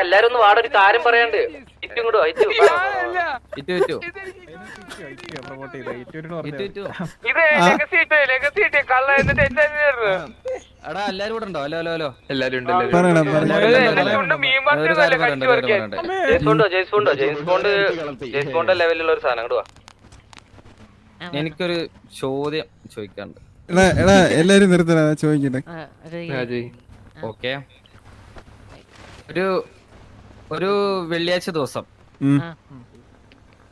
എല്ലാരും ഒന്ന് വാട ഒരു കാര്യം പറയാണ്ട്. ഇറ്റും കൂടെ ഇറ്റു ഇറ്റു ഇറ്റു എടാ എല്ലാരും ഉണ്ടോ? Hello hello hello. എല്ലാരും ഉണ്ട് ജെയ്സ് ബോണ്ടോ ജെയ്സ് ബോണ്ടോ ജെയ്സ് ബോണ്ട് ജെയ്സ് ബോണ്ട് ലെവലിലുള്ള ഒരു സാധനം എനിക്കൊരു ചോദ്യം ചോദിക്കാണ്ട് എടാ എടാ എല്ലാരും നിർത്തണ ചോദിക്കട്ടെ. ഓക്കെ. ഒരു ഒരു വെള്ളിയാഴ്ച ദിവസം.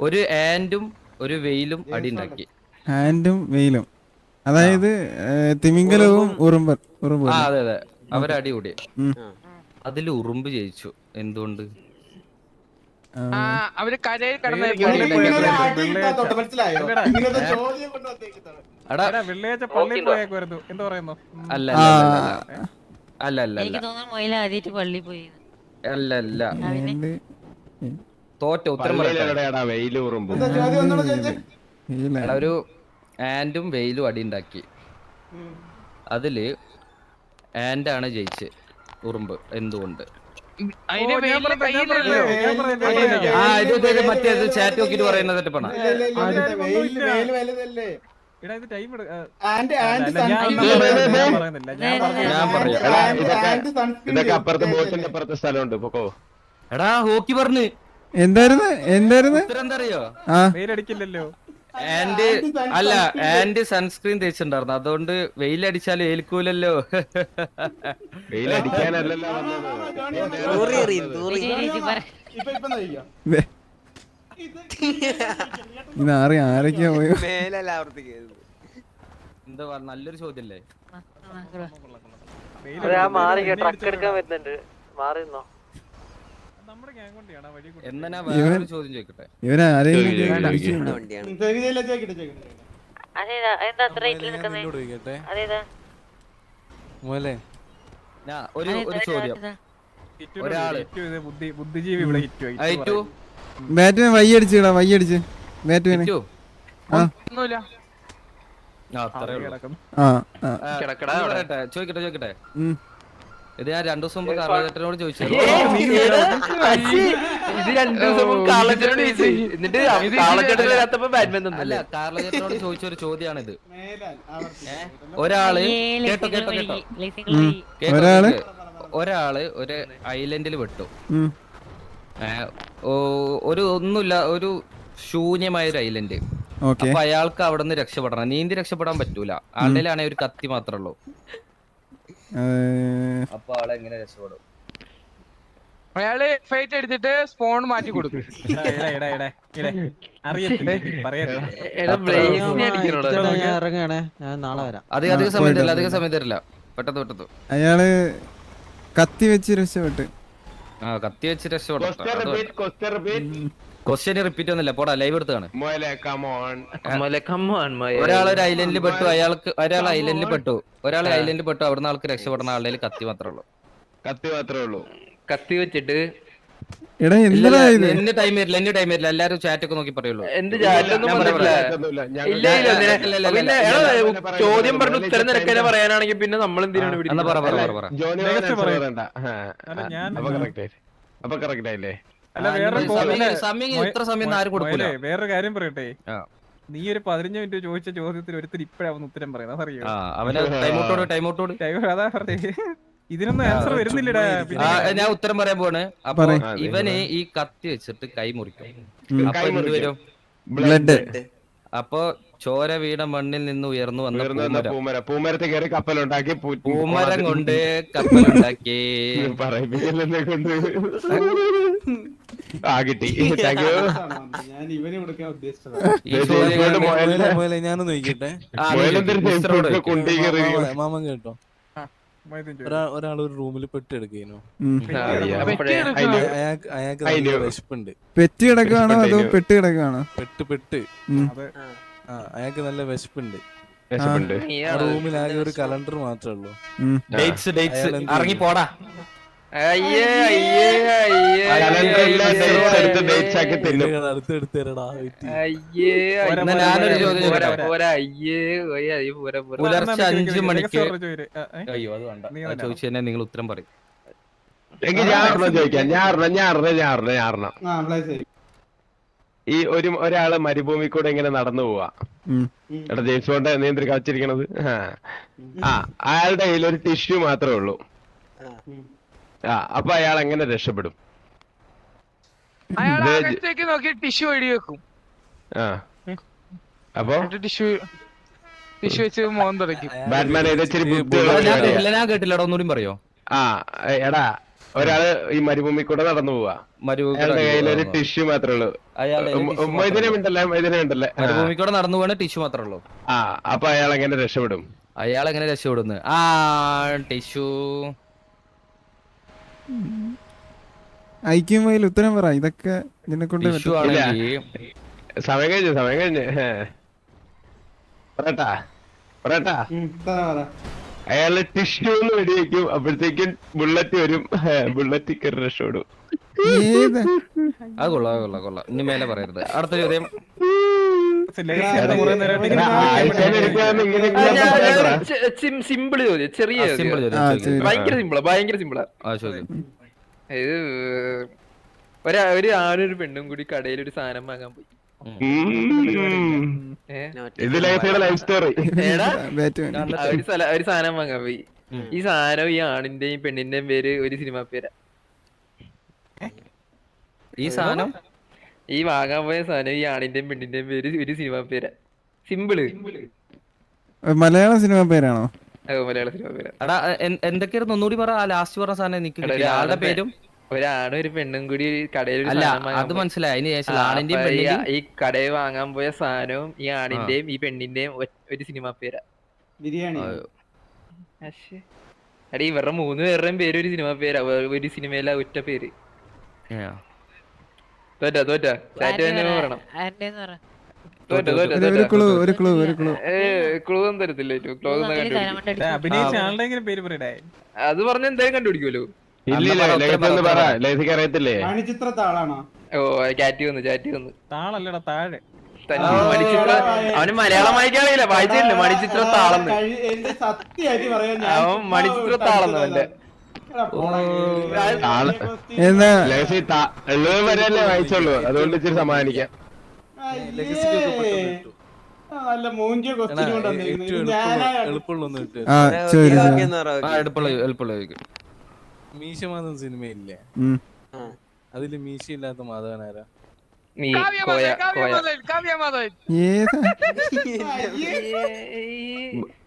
ഒരു ആൻഡും ഒരു വെയിലും അടി ഉണ്ടാക്കി ഹാൻഡും വെയിലും. അതായത് തിമിംഗലവും ഉറുമ്പൻ ഉറുമ്പും അതെ അതെ. അവരടി കൂടി. അതിൽ ഉറുമ്പ് ജയിച്ചു. എന്തുകൊണ്ട്? ആ, അവർ കരയിൽ കിടന്ന എടാ വെള്ളിയാഴ്ച പള്ളിയിൽ പോയേക്കുമായിരുന്നു എന്താ പറയുന്നു? അല്ല അല്ല അല്ല അല്ല. എനിക്ക് തോന്നുന്നു പള്ളി പോയി. അല്ല അല്ല തോറ്റ ഉത്തരം എടാ, ഒരു ആൻഡും വെയിലും അടി ഉണ്ടാക്കി അതിൽ ആൻഡാണ് ജയിച്ച് ഉറുമ്പ് എന്തുകൊണ്ട് മറ്റേ ചാറ്റ് നോക്കിട്ട് പറയുന്നത് തെറ്റപ്പണ എടാ ഇത് ടൈം എടു ആൻഡ് ആൻഡ് സൺസ്ക്രീൻ ഒന്നും ഇല്ലേ? പറയുന്നില്ല, ഞാൻ പറയുന്നില്ല ഞാൻ ഞാൻ പറഞ്ഞത് ഞാൻ പറയാം. എടാ, ആൻഡ് ഇതൊക്കെ- ആൻഡ് സൺസ്ക്രീൻ ഇതൊക്കെ അപ്പുറത്തെ ബോട്ടിന്റെ അപ്പുറത്തെ സ്ഥലമുണ്ട് പൊക്കോ എടാ ഹോക്കി പറഞ്ഞു എന്തായിരുന്നു എന്തായിരുന്നു ഉത്തരം എന്താ വെയിലടിക്കില്ലല്ലോ ആൻഡ് അല്ല ആൻഡ് സൺസ്ക്രീൻ തേച്ചിട്ടുണ്ടായിരുന്നു അതുകൊണ്ട് വെയിലടിച്ചാൽ ഏൽക്കൂലല്ലോ വെയിലടിക്കാനല്ലല്ലോ ഇത് ആറി ആരൊക്കെയാ പോയോ എന്താ നല്ലൊരു ചോദ്യല്ലേ? മാറി ട്രക്ക് എടുക്കാൻ വരുന്നുണ്ട്. മാറി നിന്നോ എന്നാ വേറൊരു ചോദ്യം ചോദിക്കട്ടെ? ഒരു ഒരു ചോദ്യം. ഒരാൾ. ബുദ്ധിജീവി ഇവിടെ ഹിറ്റു ബാറ്റ്മാൻ വൈ വയ്യടിച്ച് ഇടാ വൈ അടിച്ച്. പറയട്ടെ? ചോദിക്കട്ടെ ചോദിക്കട്ടെ? ഇത് ഞാൻ രണ്ടു ദിവസം മുമ്പ് കാർലോചേട്ടനോട് ചോദിച്ചു. ബാറ്റ്മാൻ അല്ല കാർലോചേട്ടനോട് ചോദിച്ച ഒരു. ഒരാൾ കേട്ടോ കേട്ടോ കേട്ടോ. കേട്ടോ, ഒരാൾ? കേട്ടോ. ഒരാൾ? ഒരു ഐലൻഡിൽ ഓ- ഒരു ഒന്നുമില്ല ഒരു ശൂന്യമായ ഒരു ഐലൻഡ് അപ്പൊ അയാൾക്ക് അവിടെ നിന്ന് രക്ഷപ്പെടണം. നീന്തി രക്ഷപ്പെടാൻ പറ്റൂല. ആളുടെ ഒരു കത്തി മാത്രമേ ഉള്ളൂ അപ്പൊ ആളെ എങ്ങനെ രക്ഷപ്പെടും? അയാൾ ഫൈറ്റ് എടുത്തിട്ട് സ്പോൺ മാറ്റി കൊടുക്കും. അധികം സമയം തരില്ല. പെട്ടെന്ന് പെട്ടെന്ന്. അയാൾ കത്തി വെച്ച് രക്ഷപ്പെട്ട്. ആ കത്തി വെച്ച് റിപ്പീറ്റ് ക്വസ്റ്റ്യൻ റിപ്പീറ്റ് ഒന്നുമില്ല. പോടാ ലൈവ് എടുത്താണ് ഒരാൾ ഒരു ഐലൻഡിൽ പെട്ടു അയാൾക്ക് ഒരാൾ ഐലൻഡിൽ പെട്ടു. ഒരാൾ ഐലൻഡിൽ പെട്ടു. അവിടുന്ന് ആൾക്ക് രക്ഷപ്പെടുന്ന ആളുടെ കത്തി മാത്രമേ ഉള്ളൂ. കത്തി മാത്രമേ ഉള്ളൂ. കത്തി വെച്ചിട്ട് എടാ എന്താ ഇത്? എന്റെ ടൈം വരില്ല എന്റെ ടൈം വരില്ല എല്ലാരും ചാറ്റ് ഒക്കെ നോക്കി പറയുള്ളൂ. എന്ത്. ചോദ്യം പറഞ്ഞു ഉത്തരം നിരക്കനെ പറയാനാണെങ്കിൽ പിന്നെ നമ്മൾ എന്തിനാണ് വേറെ കാര്യം പറയട്ടെ. നീ ഒരു പതിനഞ്ച് മിനിറ്റ് ചോദിച്ച ചോദ്യത്തിന് ഒരുത്തിരി ഇപ്പഴാവുന്ന ഉത്തരം പറയുന്നത് അതറിയോ? ടൈം അവന് ടൈമൗട്ടോട് ടൈമൗട്ടോട് ടൈം അതാ പറഞ്ഞേ. ഇതിനൊന്നും ആൻസർ വരുന്നില്ലടാ ഞാൻ ഉത്തരം പറയാൻ പോവാണ്. അപ്പൊ. ഇവന് ഈ കത്തി വെച്ചിട്ട് കൈ മുറിക്കും. അപ്പൊ എന്ത്. വരും? ബ്ലഡ്. അപ്പൊ ചോര വീണ മണ്ണിൽ നിന്ന് ഉയർന്നു വന്ന പൂമരം. പൂമര. പൂമരത്തെ കയറി കപ്പലുണ്ടാക്കി പൂമരം കൊണ്ട് കപ്പലുണ്ടാക്കി. കൊണ്ട്. ആ കിട്ടി. ഞാനൊന്ന് നോക്കിട്ടെ മാമൻ കേട്ടോ. ഒരാൾ ഒരു റൂമിൽ പെട്ടെടുക്കുന്നു അയാൾക്ക് വിശപ്പുണ്ട്. പെറ്റ് അതോ പെട്ട് കിടക്കുവാണോ പെട്ട് പെട്ട്. അയാൾക്ക് നല്ല വിശപ്പുണ്ട്. റൂമിൽ ആകെ ഒരു കലണ്ടർ മാത്രമേ ഉള്ളൂ. Dates dates. ഇറങ്ങി പോടാ അയ്യേ അയ്യേ. അയ്യേ ഞാനൊരു ചോദ്യം പുലർച്ചെ അഞ്ച് മണിക്ക്? അയ്യോ അത് വേണ്ട. ചോദിച്ചു തന്നെ നിങ്ങൾ ഉത്തരം പറയും. എനിക്ക് ഞാൻ ഒരെണ്ണം ചോദിക്കാം. ഞാൻ ഒരെണ്ണം ഞാൻ ഒരെണ്ണം ഞാൻ ഒരെണ്ണം ഞാൻ ഒരെണ്ണം ആ പ്ലേസ് ഈ ഒരു ഒരാൾ മരുഭൂമി കൂടെ ഇങ്ങനെ നടന്നു പോവാ. എടാ ജെയിംസ് ബോണ്ട് നിയന്ത്രി കളിച്ചിരിക്കണത് ആ. അയാളുടെ കയ്യിൽ ഒരു ടിഷ്യൂ മാത്രമേ ഉള്ളൂ. അപ്പൊ അയാൾ എങ്ങനെ രക്ഷപ്പെടും? അയാൾ അകത്തേക്ക് നോക്കി ടിഷ്യൂ എഴുതി വെക്കും. ആ അപ്പൊ? ടിഷ്യൂ ടിഷ്യൂ വെച്ച് മോൻ തുടയ്ക്കും ബാറ്റ്മാൻ ഞാൻ കേട്ടില്ലടാ ഒന്നുകൂടി പറയോ? ആ എടാ ഒരാൾ ഈ മരുഭൂമി കൂടെ നടന്നു പോവാ. അയാളുടെ കയ്യിൽ ഒരു ടിഷ്യൂ മാത്രമേ ഉള്ളൂ. മൈദിനെ ഉണ്ടല്ലേ മൈദിനെ ഉണ്ടല്ലേ മരുഭൂമി കൂടെ നടന്നു പോകണ ടിഷ്യൂ മാത്രമേ ഉള്ളൂ. ആ അപ്പൊ അയാൾ എങ്ങനെ രക്ഷപ്പെടും? അയാൾ എങ്ങനെ രക്ഷപ്പെടുന്നു? ആ ടിഷ്യൂ. ഐക്യമയിൽ ഉത്തരം പറ. ഇതൊക്കെ നിന്നെ കൊണ്ട്. സമയം കഴിഞ്ഞു സമയം കഴിഞ്ഞു. ഹേ. പറയട്ടാ. പറയട്ടാ. പറ അയാൾ ടിഷ്യൂ എന്ന് വെടിവെക്കും. അപ്പോഴത്തേക്കും ബുള്ളറ്റ് വരും. ബുള്ളറ്റ് കയറി രക്ഷപ്പെടും. അത് കൊള്ളാം അത് കൊള്ളാം കൊള്ളാം. ഇനി മേലെ പറയരുത്. അടുത്ത ചോദ്യം. സിമ്പിൾ ചോദ്യം ചെറിയ. ഭയങ്കര സിമ്പിളാ ഭയങ്കര സിമ്പിളാ. ഇത് ഒരാ ഒരു ആണൊരു പെണ്ണും കൂടി കടയിൽ ഒരു സാധനം വാങ്ങാൻ പോയി. ഒരു സാധനം വാങ്ങാൻ പോയി. ഈ സാധനം ഈ ആണിന്റെയും പെണ്ണിന്റെയും പേര് ഒരു സിനിമ പേരാ. ഈ സാധനം? ഈ വാങ്ങാൻ പോയ സാധനം ഈ ആണിന്റെയും പെണ്ണിന്റെയും പേര് ഒരു സിനിമ പേര്. സിമ്പിൾ. മലയാള സിനിമ പേരാണോ? മലയാള സിനിമ പേര്. എടാ എന്തൊക്കെയായിരുന്നു? ഒന്നുകൂടി പറ ആ ലാസ്റ്റ് പറഞ്ഞ സാധനം എനിക്ക് ആളുടെ ഒരാളുടെ പേരും? ഒരാണും ഒരു പെണ്ണും കൂടി കടയിൽ അല്ല അത് മനസ്സിലായി. അതിന് ശേഷം ആണിന്റെയും ഈ- പെണ്ണിന്റെയും ഈ കടയിൽ വാങ്ങാൻ പോയ സാധനവും ഈ ആണിന്റെയും ഈ പെണ്ണിന്റെയും ഒരു സിനിമ പേരാ. ബിരിയാണി. അടി ഇവരുടെ മൂന്ന് പേരുടെയും പേര് ഒരു സിനിമ പേരാ. ഒരു സിനിമയിലെ ഒറ്റ പേര്. തോറ്റ തോറ്റ ചാറ്റ് തന്നെ പറയണം പറ തോറ്റ തോറ്റ ഒരു- ഒരു ക്ലൂ ഒരു ക്ലൂ ഒരു ക്ലൂ ഏ ക്ലൂ ഒന്നും തരത്തില്ല ക്ലൂ അത് പറഞ്ഞ എന്തായാലും കണ്ടുപിടിക്കുമല്ലോ അറിയത്തില്ലേ ഓ ചാറ്റി വന്നു ചാറ്റി വന്നു താളല്ലടാ താഴെ അവന് മലയാളം വായിക്കാറില്ല വായിച്ചില്ല മണിച്ചിത്ര താളന്ന് എന്റെ സത്യമായിട്ട് പറയാൻ ഞാൻ അവൻ മണിച്ചിത്ര. താളന്ന് അവന്റെ. ഉള്ളത് വരെയല്ലേ വായിച്ചുള്ളൂ. അതുകൊണ്ട് ഇച്ചിരി സമാധാനിക്കാം. നല്ല മൂഞ്ചിയ എടാ, ക്വസ്റ്റ്യൻ ഏറ്റവും കൊണ്ടുവന്നിരിക്കുന്നത് എളുപ്പമുള്ള ഞാനാ എളുപ്പമുള്ള ഒന്ന് കിട്ടുക ആ ചോദിച്ചു ചോദിച്ചു ആ എളുപ്പമുള്ള എളുപ്പമുള്ള ചോദിക്ക്. മീശമാധവൻ സിനിമയില്ലേ? ഉം. അതിൽ മാധവൻ ആരാ? കാവ്യ കോയ മാധവൻ ഏതാ?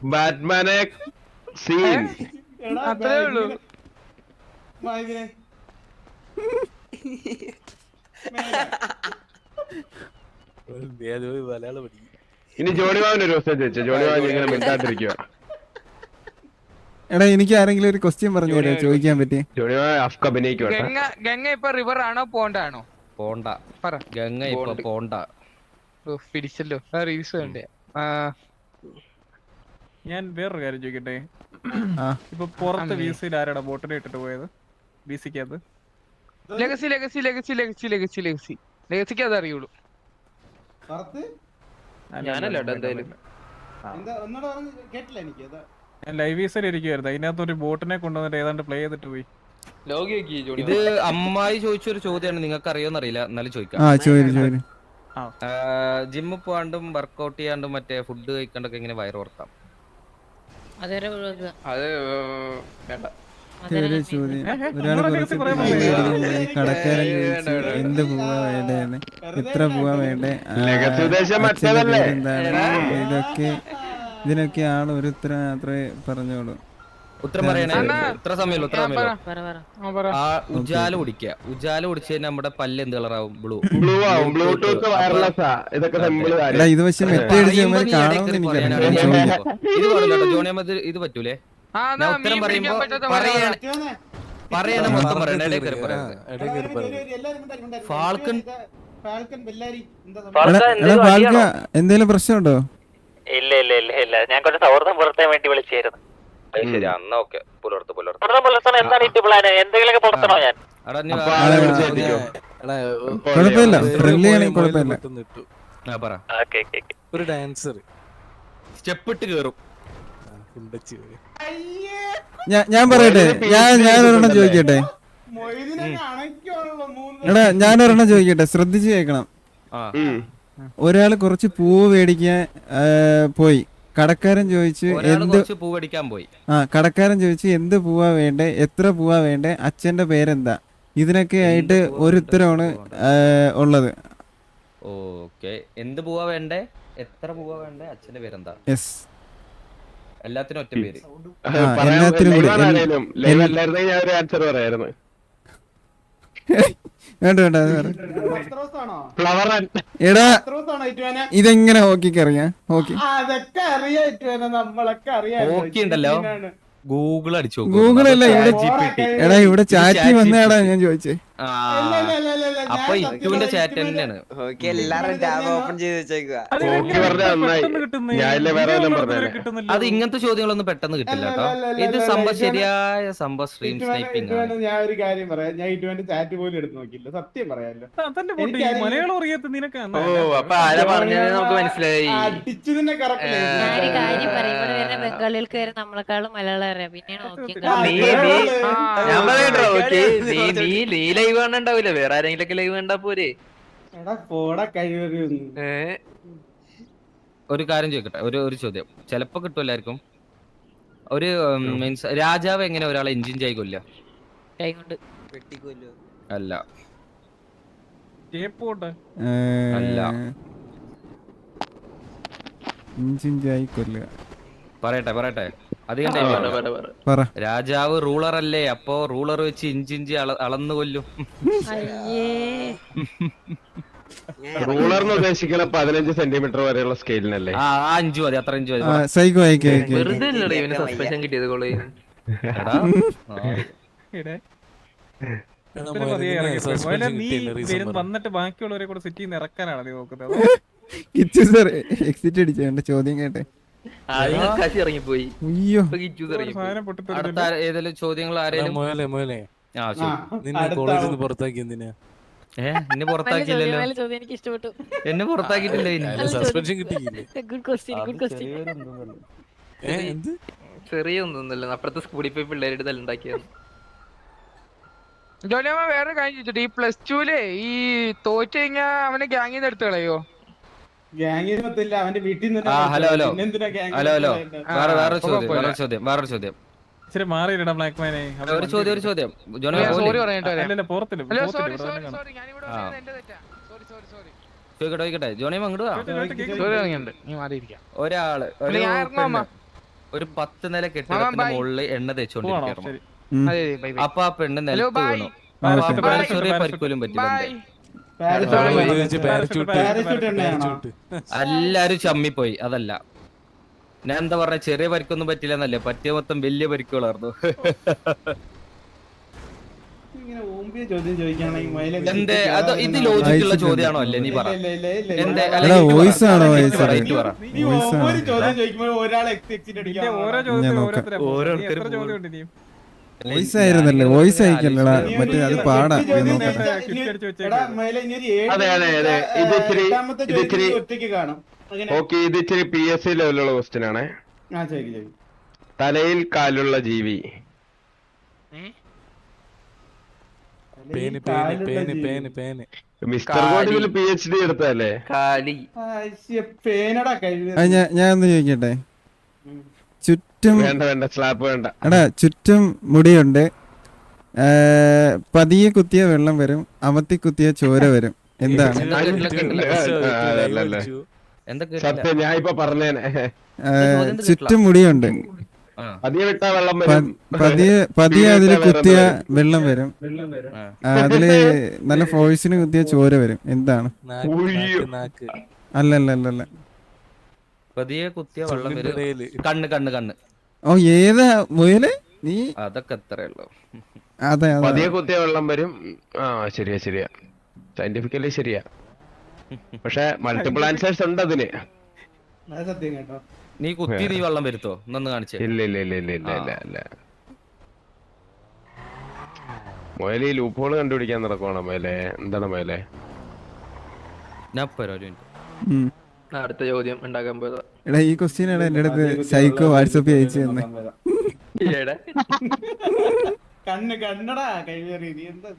ബാറ്റ്മാനെ സീൻ. അത്രേ ഉള്ളൂ. ഏതോ മലയാളം പഠിക്കും ഇനി ജോണി ബാബുന് ഒരു ദിവസം ചോദിച്ചാ. ജോണി ബാബു ഇങ്ങനെ മിണ്ടാണ്ടിരിക്കുക എടാ എനിക്ക് ആരെങ്കിലും ഒരു ക്വസ്റ്റ്യൻ പറഞ്ഞു തരുമോ? ചോദിക്കാൻ പറ്റി ജോണി ബാബു അഫ്ക അഭിനയിക്കും കേട്ടോ ഗംഗ ഗംഗ ഇപ്പൊ റിവർ ആണോ പോണ്ടാണോ? ആണോ പോണ്ട. പറ. ഗംഗ ഇപ്പൊ പോണ്ട്. പോണ്ട. ഓ, പിടിച്ചല്ലോ. ആ റീൽസ് വേണ്ടേ ആ. ഞാൻ വേറൊരു കാര്യം ചോദിക്കട്ടെ? ആ. ഇപ്പൊ പുറത്ത് വീസിൽ ആരാടാ ബോട്ടിനെ ഇട്ടിട്ട് പോയത്? വി സിക്കകത്ത് legacy legacy legacy legacy legacy legacy ലെഗസിക്ക് അത് അറിയുള്ളൂ. ഞാനല്ല എന്തായാലും. എന്താ ഒന്നുകൂടെ കേട്ടില്ല എനിക്ക് ഞാൻ ലൈവ് വീസിൽ ഇരിക്കുവായിരുന്നു. അതിനകത്ത് ഒരു ബോട്ടിനെ കൊണ്ടുവന്നിട്ട് ഏതാണ്ട് പ്ലേ ചെയ്തിട്ട് പോയി. ഇത് അമ്മായി ചോദിച്ചൊരു ചോദ്യമാണ്. നിങ്ങൾക്ക് അറിയോന്നറിയില്ല എന്നാലും ചോദിക്കാം. ജിമ്മ് ചോദിച്ചു ചോദിച്ചു പോകാണ്ടും വർക്കൗട്ട് ചെയ്യാണ്ടും മറ്റേ ഫുഡ് കഴിക്കാണ്ടൊക്കെ ഇങ്ങനെ വയറ് വർത്താം. അതെ ഒരു. ചോദ്യം. ഒരാൾ കുറച്ച് കടക്കാരൻ ഏയ്, ചോദിച്ചു വേണ്ട, വേണ്ട. എന്ത് പൂവാ വേണ്ടേന്ന്? എത്ര പൂവാ വേണ്ടേ? ഇതൊക്കെ ഇതിനൊക്കെ ആൾ ഒരു ഉത്തരം മാത്രമേ പറഞ്ഞോളൂ. ഉത്തരം പറയണേ. ഇത്ര സമയമല്ലോ. സമയമല്ലോ. ആ, ഉജാല കുടിക്കുക. ഉജാല കുടിച്ച നമ്മുടെ പല്ല് എന്ത് കളറാവും? ബ്ലൂ. ബ്ലൂ ആവും. ബ്ലൂടൂത്ത് വയർലെസ് ഇതൊക്കെ സിമ്പിൾ എടാ കാര്യം. ഇത് പക്ഷെ മെറ്റ അടിച്ച് നമ്മൾ കാണുമെന്ന് എനിക്കറിയാം ഇത് ജോണി ഇത് പറ്റൂലേ? ഞാൻ ഉത്തരം പറയുമ്പോ പറയണ? പറയണ. മൊത്തം പറയണ ഇടയിൽ കയറി പറയും. എന്തേലും പ്രശ്നമുണ്ടോ? ഇല്ല ഇല്ല ഇല്ല ഇല്ല. ഞാൻ കുറച്ച് സൗഹൃദം പുലർത്താൻ വേണ്ടി വിളിച്ചായിരുന്നു ശരി അന്ന് ഓക്കെ. പുലർത്ത് പുലർത്ത്. സൗഹൃദം പുലർത്തണം. എന്താണ് ഈ പ്ലാന്? എന്തെങ്കിലുമൊക്കെ പുലർത്തണോ ഞാൻ? ഒരു ഡാൻസർ. സ്റ്റെപ്പ് ഇട്ട് കേറും. കുണ്ടച്ച് ഞാൻ പറയട്ടെ ഞാൻ ഞാൻ ഒരെണ്ണം ചോദിക്കട്ടെ? എടാ ഞാൻ ഒരെണ്ണം ചോദിക്കട്ടെ ശ്രദ്ധിച്ച് കേൾക്കണം. ഒരാൾ കുറച്ച് പൂവ് മേടിക്കാൻ പോയി. കടക്കാരൻ ചോദിച്ചു എന്ത് കുറച്ച് പൂവടിക്കാൻ പോയി. ആ കടക്കാരൻ ചോദിച്ചു എന്ത് പൂവാ വേണ്ടേ എത്ര പൂവാ വേണ്ടേ അച്ഛന്റെ പേരെന്താ? ഇതിനൊക്കെ ആയിട്ട് ഒരു ഉത്തരമാണ് ഉത്തരവാണ് ഉള്ളത്. ഓക്കെ. എന്ത് പൂവാ വേണ്ടേ എത്ര പൂവാ വേണ്ടേ അച്ഛന്റെ പേരെന്താ? യെസ്. എല്ലാത്തിനും ഒറ്റ പേര്. എല്ലാത്തിനും കൂടി. ഞാൻ ഒരു ആൻസർ പറയായിരുന്നു. വേണ്ട വേണ്ട ഫ്ലവർ എടാ ഇതെങ്ങനെ ഹോക്കിക്ക് അറിയാം? ഹോക്കി. അതൊക്കെ അറിയാം ഇറ്റുവാനെ നമ്മളൊക്കെ അറിയാം. ഹോക്കി ഉണ്ടല്ലോ. ഗൂഗിൾ അടിച്ചു നോക്ക്. ഗൂഗിൾ അല്ല ഇവിടെ. എടാ ഇവിടെ ചാറ്റി വന്നേടാ ഞാൻ ചോദിച്ചേ. അപ്പൊ ഇറ്റുവിന്റെ ചാറ്റ് തന്നെയാണ് ഓക്കെ എല്ലാരും ടാബ് ഓപ്പൺ ചെയ്ത് വെച്ചേക്കുക അത് ഇങ്ങനത്തെ ചോദ്യങ്ങളൊന്നും പെട്ടെന്ന് കിട്ടില്ല കേട്ടോ ഇത് സംഭവം ശരിയായ സംഭവം സ്ട്രീം സ്നൈപ്പിംഗ് ആണ് ഞാൻ ഒരു കാര്യം പറയാം ഞാൻ ഇറ്റുവിന്റെ ചാറ്റ് പോലും എടുത്ത് നോക്കില്ല സത്യം പറയാലോ മലയാളം അറിയാത്ത നിനക്ക് ഓ അപ്പൊ ആരാ പറഞ്ഞത് നമുക്ക് മനസ്സിലായി അടിച്ചു തന്നെ കറക്റ്റ് ബംഗാളികൾക്ക് വരെ നമ്മളെക്കാളും മലയാളം അറിയാം പിന്നെയാണ്. ഞാൻ പറയട്ടോ ഓക്കെ നീ നീ ലൈവ് കാണണ്ടാവില്ല വേറെ ആരെങ്കിലും ലൈവ് കണ്ടാ പോരെ? ഒരു കാര്യം ചോദിക്കട്ടെ ഒരു ഒരു ചോദ്യം. ചിലപ്പോ കിട്ടും എല്ലാവർക്കും ഒരു മീൻസ് രാജാവ് എങ്ങനെ ഒരാളെ എഞ്ചിൻ ചെയ് കൊല്ല അല്ല. അല്ല. പറയട്ടെ പറയട്ടെ. അധികം പറ, ടൈം പറ, പറ. പറ. രാജാവ് റൂളർ അല്ലേ അപ്പോ റൂളർ വെച്ച് ഇഞ്ചിഞ്ചി അള അളന്നു കൊല്ലും. റൂളർ എന്ന് ഉദ്ദേശിക്കുന്ന പതിനഞ്ച് സെന്റിമീറ്റർ വരെയുള്ള സ്കെയിലിനല്ലേ? ആ അഞ്ചു മതി. അത്ര അഞ്ചു മതി. സൈക്കോ വെറുതെ ഇവന് സസ്പെൻഷൻ കിട്ടിയത് പറ. വന്നിട്ട് ബാക്കിയുള്ളവരെ കൂടെ സിറ്റിന്ന് ഇറക്കാനാണ് നീ നോക്കുന്നത്. എക്സിറ്റ് അടിച്ചു ചോദ്യം കേട്ടെ. ഇറങ്ങിപ്പോയി. സാധനം അടുത്ത ഏതെങ്കിലും ചോദ്യങ്ങൾ ആരെങ്കിലും നിന്നെ കോളേജിൽ നിന്ന് പുറത്താക്കി എന്തിനാ? എന്നെ പുറത്താക്കിയില്ലല്ലോ. എനിക്ക് ഇഷ്ടപ്പെട്ടു. എന്നെ പുറത്താക്കിയിട്ടില്ല സസ്പെൻഷൻ കിട്ടിയില്ലേ? ഗുഡ് ക്വസ്റ്റ്യൻ ഗുഡ് ക്വസ്റ്റ്യൻ ചെറിയ അപ്പുറത്തെ സ്കൂളിൽ പോയി പിള്ളേരുടെ തല്ലുണ്ടാക്കിയത്. ജോലിയമ്മ വേറെ കാര്യം ചോദിച്ചിട്ട്. ഈ പ്ലസ് ടുലേ ഈ തോറ്റ് കഴിഞ്ഞാ അവനെ ഗ്യാങ്ങിൽ നിന്ന് എടുത്ത് കളയോ? അവന്റെ വീട്ടിൽ ഹലോ, ഹലോ. Hello hello. ൽ വേറെ വേറെ ചോദ്യം. വേറെ ചോദ്യം വേറെ ചോദ്യം. ഇച്ചിരി മാറിയിടാ ബ്ലാക്ക് മാനെ ഒരു ചോദ്യം ഒരു ചോദ്യം. ജോണി സോറി പറഞ്ഞിട്ട് വരാം അല്ലല്ല പുറത്തില്ല സോറി സോറി സോറി ഞാനിവിടെ ആ. വന്നത് എന്റെ തെറ്റാ. സോറി സോറി സോറി ചോദിക്കട്ടെ ചോദിക്കട്ടെ. ജോണി അങ്ങോട്ട് വാ. ചോദിച്ചോ, ചോദിച്ചോ, കേക്ക്. സോറി നീ മാറിയിരിക്കാം. ഒരാൾ ഒരു ഞാൻ അമ്മ. ഒരു പത്ത് നില കെട്ടിടത്തിന്റെ. മുകളിൽ എണ്ണ ബൈ അപ്പൊ ആ പെണ്ണ് ഹലോ നിലത്ത് ബൈ വീണു. ചെറിയ. പരിക്കോലും പറ്റില്ല എല്ലാരും ചമ്മിപ്പോയി അതല്ല. ഞാൻ എന്താ പറഞ്ഞ ചെറിയ പരിക്കൊന്നും പറ്റില്ല എന്നല്ലേ പറ്റിയ മൊത്തം വലിയ പരിക്കുകളായിരുന്നു. എന്തേ? അത് ഇത് ലോജിക്കുള്ള ചോദ്യമാണോ അല്ലേ നീ പറ. ഇല്ല, ഇല്ല, ഇല്ല, ഇല്ല, എന്തേ? പറ. ആണോ ഒരു ചോദ്യം ഓരോ ചോദ്യം വോയിസ് ആയിരുന്നല്ലേ? വോയിസ് അയക്കല്ലടാ മറ്റേ അത് പാടാ. അതെ, അതെ, അതെ. ഇത് ഇച്ചിരി- ഇത് അങ്ങനെ. ഓക്കെ ഇത് ഇച്ചിരി പി എസ് സി ലെവലുള്ള ക്വസ്റ്റ്യൻ ആണ്. തലയിൽ കാലുള്ള ജീവി. പേന് പേന് പേന് പേന് പേന്. മിസ്റ്റർ. ഗോഡിൽ പി എച്ച് ഡി എടുത്തല്ലേ കാലി പേനടാ കഴിവ് അത് ഞാൻ ഞാൻ ഒന്ന് ചോദിക്കട്ടെ ചുറ്റും എടാ ചുറ്റും മുടിയുണ്ട്. പതിയെ കുത്തിയ വെള്ളം വരും അമത്തി കുത്തിയ ചോര വരും. എന്താണ്? സത്യം ഞാൻ ഇപ്പൊ പറഞ്ഞേനെ. ചുറ്റും മുടിയുണ്ട്. പതിയെ വെള്ളം വരും. പതിയെ അതിൽ കുത്തിയ വെള്ളം വരും. അതിൽ നല്ല ഫോഴ്സിന് കുത്തിയ ചോര വരും. എന്താണ്? അല്ലല്ലല്ലല്ല നാക്ക് അല്ല അല്ല അല്ല അല്ല പതിയെ കുത്തിയ വെള്ളം വരും. കണ്ണ് കണ്ണ് കണ്ണ്. ഓ ഏതാ മുയൽ? നീ? അതൊക്കെ അത്രേ ഉള്ളൂ. അതെ അതെ. പതിയെ കുത്തിയ വെള്ളം വരും. ആ ശരിയാ ശരിയാ. സയന്റിഫിക്കലി ശരിയാ. പക്ഷെ മൾട്ടിപ്പിൾ ആൻസേഴ്സ് ഉണ്ട് അതിന്. അത് സത്യം കേട്ടോ. നീ കുത്തി നീ വെള്ളം വരുത്തോ? എന്നൊന്ന് കാണിച്ചേ ഇല്ല ഇല്ല ഇല്ല ഇല്ല ഇല്ല ഇല്ല ഇല്ല. മൊയൽ ഈ ലൂപ്പ് ഹോൾ കണ്ടുപിടിക്കാൻ നടക്കുവാണോ മുയലെ? എന്താണ് മുയലെ? ഞാൻ പോരാ ഒരു മിനിറ്റ് ഉം. അടുത്ത ചോദ്യം ഉണ്ടാക്കാൻ പോയതാ. എടാ ഈ ക്വസ്റ്റ്യൻ ആണ് എന്റെ അടുത്ത് സൈക്കോ വാട്സപ്പിൽ അയച്ചു തന്നെ. കണ്ണ് കണ്ണടാ കൈവേറി നീ എന്താ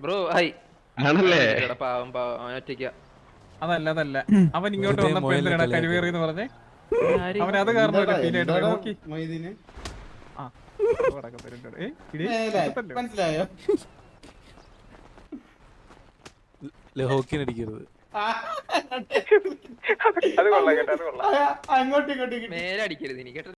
ബ്രോ ഹൈ ആണല്ലേ? എടാ, പാവം പാവം അവൻ ഒറ്റയ്ക്ക. അതല്ല അതല്ല. അവൻ ഇങ്ങോട്ട് വന്നപ്പോ എന്തിനാണ് കളിയാക്കും. എന്ന് പറഞ്ഞേ? അവൻ അത് കാരണം ഒരു feel ആയിട്ട് നോക്കി? മനസ്സിലായോ? ലഹോക്കിനടിക്കരുത് അത് കൊള്ളാം കേട്ടോ അത് കൊള്ളാം. അങ്ങോട്ടും ഇങ്ങോട്ടും കിട്ടി മേലെ അടിക്കരുത് എനിക്ക് കേട്ടോ.